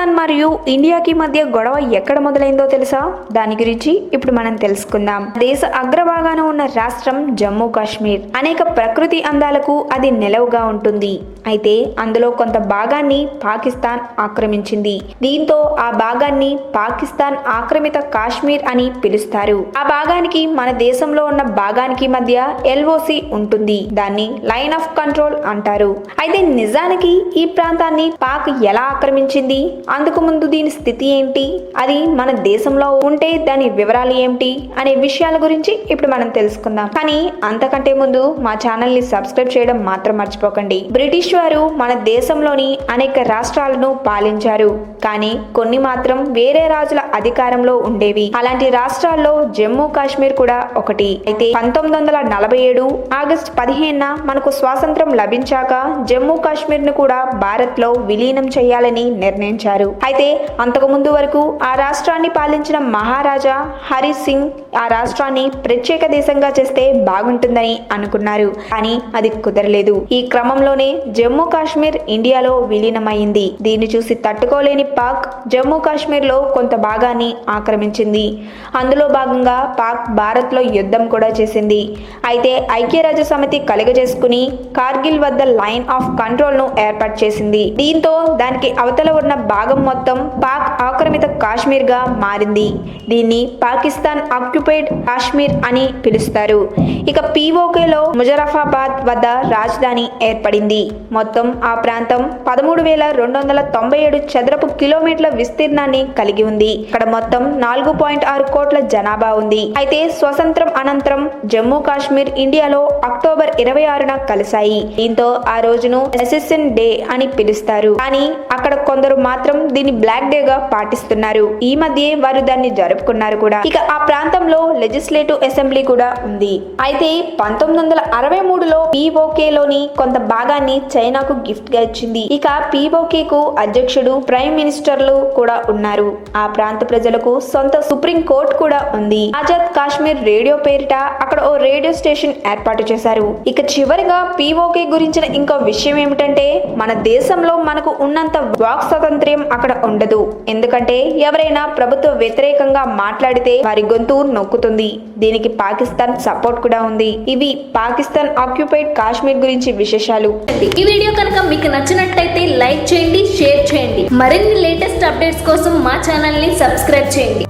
ಪಾಕಿಸ್ತಾನ మరియు ఇండియాకి మధ్య గొడవ ఎక్కడ మొదలైందో తెలుసా? దాని గురించి ఇప్పుడు మనం తెలుసుకుందాం. దేశ అగ్రభాగాన ఉన్న రాష్ట్రం జమ్మూ కాశ్మీర్. అనేక ప్రకృతి అందాలకు అది నిలవుగా ఉంటుంది. అయితే అందులో కొంత భాగాన్ని పాకిస్తాన్ ఆక్రమించింది. దీంతో ఆ భాగాన్ని పాకిస్తాన్ ఆక్రమిత కాశ్మీర్ అని పిలుస్తారు. ఆ భాగానికి మన దేశంలో ఉన్న భాగానికి మధ్య ఎల్ఓసి ఉంటుంది. దాన్ని లైన్ ఆఫ్ కంట్రోల్ అంటారు. అయితే నిజానికి ఈ ప్రాంతాన్ని పాక్ ఎలా ఆక్రమించింది? అందుకు ముందు దీని స్థితి ఏంటి? అది మన దేశంలో ఉంటే దాని వివరాలు ఏమిటి అనే విషయాల గురించి ఇప్పుడు మనం తెలుసుకుందాం. కానీ అంతకంటే ముందు మా ఛానల్ని సబ్స్క్రైబ్ చేయడం మాత్రం మర్చిపోకండి. బ్రిటిష్ వారు మన దేశంలోని అనేక రాష్ట్రాలను పాలించారు. కానీ కొన్ని మాత్రం వేరే రాజుల అధికారంలో ఉండేవి. అలాంటి రాష్ట్రాల్లో జమ్మూ కాశ్మీర్ కూడా ఒకటి. అయితే పంతొమ్మిది వందల నలభై ఏడు ఆగస్టు పదిహేనున మనకు స్వాతంత్రం లభించాక జమ్మూ కాశ్మీర్ను కూడా భారత్లో విలీనం చేయాలని నిర్ణయించారు. అయితే అంతకు ముందు వరకు ఆ రాష్ట్రాన్ని పాలించిన మహారాజా హరి సింగ్ ఆ రాష్ట్రాన్ని ప్రత్యేక దేశంగా చేస్తే బాగుంటుందని అనుకున్నారు. కానీ అది కుదరలేదు. ఈ క్రమంలోనే జమ్మూ కాశ్మీర్ ఇండియాలో విలీనమైంది. దీన్ని చూసి తట్టుకోలేని పాక్ జమ్మూ కాశ్మీర్లో కొంత భాగాన్ని ఆక్రమించింది. అందులో భాగంగా పాక్ భారత్లో యుద్ధం కూడా చేసింది. అయితే ఐక్యరాజ్య సమితి కలుగజేసుకుని కార్గిల్ వద్ద లైన్ ఆఫ్ కంట్రోల్ను ఏర్పాటు చేసింది. దీంతో దానికి అవతల ఉన్న భాగం మొత్తం పాక్ ఆక్రమిత కాశ్మీర్గా మారింది. దీన్ని పాకిస్తాన్ ఆక్యుపైడ్ కాశ్మీర్ అని పిలుస్తారు. ఇక పీఓకేలో ముజరఫాబాద్ వద్ద రాజధాని ఏర్పడింది. మొత్తం ఆ ప్రాంతం పదమూడు వేల రెండు వందల తొంభై ఏడు చదరపు కిలోమీటర్ల విస్తీర్ణాన్ని కలిగి ఉంది. ఇక్కడ మొత్తం నాలుగు పాయింట్ ఆరు కోట్ల జనాభా ఉంది. అయితే స్వతంత్రం అనంతరం జమ్మూ కాశ్మీర్ ఇండియాలో అక్టోబర్ ఇరవై ఆరున కలిశాయి. దీంతో ఆ రోజును ఎసెసిన్ డే అని పిలుస్తారు. కానీ అక్కడ కొందరు మాత్రం దీన్ని బ్లాక్ డే గా పాటిస్తున్నారు. ఈ మధ్య వారు దాన్ని జరుపుకున్నారు కూడా. ఇక ఆ ప్రాంతంలో లెజిస్లేటివ్ అసెంబ్లీ కూడా ఉంది. అయితే పంతొమ్మిది వందల అరవై మూడులో పీఓకే లోని కొంత భాగాన్ని చైనాకు గిఫ్ట్గా ఇచ్చింది. ఇక పీఓకే కు అధ్యక్షుడు ప్రైమ్ మినిస్టర్లు కూడా ఉన్నారు. ఆ ప్రాంత ప్రజలకు సొంత సుప్రీం కోర్టు కూడా ఉంది. ఆజాద్ కాశ్మీర్ రేడియో పేరిట అక్కడ ఓ రేడియో స్టేషన్ ఏర్పాటు చేశారు. ఇక చివరిగా పీఓకే గురించిన ఇంకో విషయం ఏమిటంటే మన దేశంలో మనకు ఉన్నంత వాక్ స్వాతంత్ర్యం అక్కడ ఉండదు. ఎందుకంటే ఎవరైనా ప్రభుత్వ వ్యతిరేకంగా మాట్లాడితే వారి గొంతు నొక్కుతుంది. దీనికి పాకిస్తాన్ సపోర్ట్ కూడా ఉంది. ఇవి పాకిస్తాన్ ఆక్యుపైడ్ కాశ్మీర్ గురించి విశేషాలు. ఈ వీడియో కనుక మీకు నచ్చినట్టయితే లైక్ చేయండి షేర్ చేయండి. మరిన్ని లేటెస్ట్ అప్డేట్స్ కోసం మా ఛానల్ని సబ్స్క్రైబ్ చేయండి.